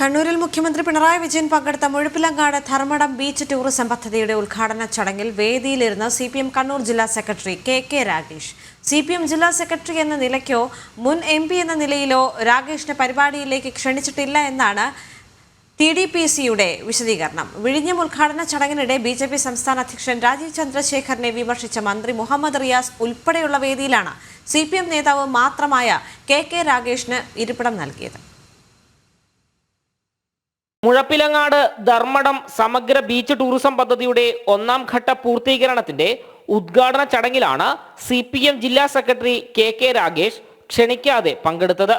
കണ്ണൂരിൽ മുഖ്യമന്ത്രി പിണറായി വിജയൻ പങ്കെടുത്ത മുഴുപ്പിലങ്ങാട് ധർമ്മടം ബീച്ച് ടൂറിസം പദ്ധതിയുടെ ഉദ്ഘാടന ചടങ്ങിൽ വേദിയിലിരുന്ന് സി പി എം കണ്ണൂർ ജില്ലാ secretary K K Ragesh C P M ജില്ലാ സെക്രട്ടറി എന്ന നിലയ്ക്കോ മുൻ എം പി എന്ന നിലയിലോ രാഗേഷിനെ പരിപാടിയിലേക്ക് ക്ഷണിച്ചിട്ടില്ല എന്നാണ് ടി ഡി പി സിയുടെ വിശദീകരണം. വിഴിഞ്ഞം ഉദ്ഘാടന ചടങ്ങിനിടെ ബി ജെ പി സംസ്ഥാന അധ്യക്ഷൻ രാജീവ് ചന്ദ്രശേഖറിനെ വിമർശിച്ച മന്ത്രി മുഹമ്മദ് റിയാസ് ഉൾപ്പെടെയുള്ള വേദിയിലാണ് സി പി എം നേതാവ് മാത്രമായ കെ കെ രാഗേഷിന് ഇരിപ്പിടം നൽകിയത്. മുഴപ്പിലങ്ങാട് ധർമ്മടം സമഗ്ര ബീച്ച് ടൂറിസം പദ്ധതിയുടെ ഒന്നാം ഘട്ട പൂർത്തീകരണത്തിന്റെ ഉദ്ഘാടന ചടങ്ങിലാണ് സി പി എം ജില്ലാ സെക്രട്ടറി കെ കെ രാഗേഷ് ക്ഷണിക്കാതെ പങ്കെടുത്തത്.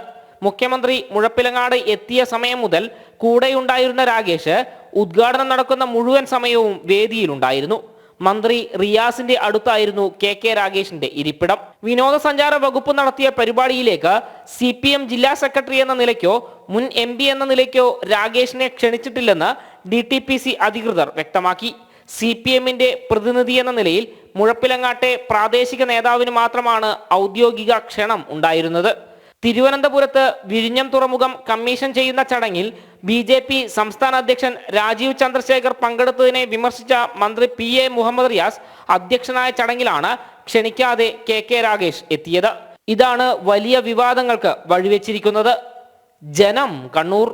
മുഖ്യമന്ത്രി മുഴപ്പിലങ്ങാട് എത്തിയ സമയം മുതൽ കൂടെയുണ്ടായിരുന്ന രാഗേഷ് ഉദ്ഘാടനം നടക്കുന്ന മുഴുവൻ സമയവും വേദിയിലുണ്ടായിരുന്നു. മന്ത്രി റിയാസിന്റെ അടുത്തായിരുന്നു കെ കെ രാഗേഷിന്റെ ഇരിപ്പിടം. വിനോദസഞ്ചാര വകുപ്പ് നടത്തിയ പരിപാടിയിലേക്ക് സി പി എം ജില്ലാ സെക്രട്ടറി എന്ന നിലയ്ക്കോ മുൻ എം പി എന്ന നിലയ്ക്കോ രാഗേഷിനെ ക്ഷണിച്ചിട്ടില്ലെന്ന് ഡി ടി പി സി അധികൃതർ വ്യക്തമാക്കി. സി പി എമ്മിന്റെ പ്രതിനിധി എന്ന നിലയിൽ മുഴപ്പിലങ്ങാട്ടെ പ്രാദേശിക നേതാവിന് മാത്രമാണ് ഔദ്യോഗിക ക്ഷണം ഉണ്ടായിരുന്നത്. തിരുവനന്തപുരത്ത് വിഴിഞ്ഞം തുറമുഖം കമ്മീഷൻ ചെയ്യുന്ന ചടങ്ങിൽ ബി ജെ പി സംസ്ഥാന അധ്യക്ഷൻ രാജീവ് ചന്ദ്രശേഖർ പങ്കെടുത്തതിനെ വിമർശിച്ച മന്ത്രി പി എ മുഹമ്മദ് റിയാസ് അധ്യക്ഷനായ ചടങ്ങിലാണ് ക്ഷണിക്കാതെ കെ കെ രാഗേഷ് എത്തിയത്. ഇതാണ് വലിയ വിവാദങ്ങൾക്ക് വഴിവെച്ചിരിക്കുന്നത്. ജനം കണ്ണൂർ.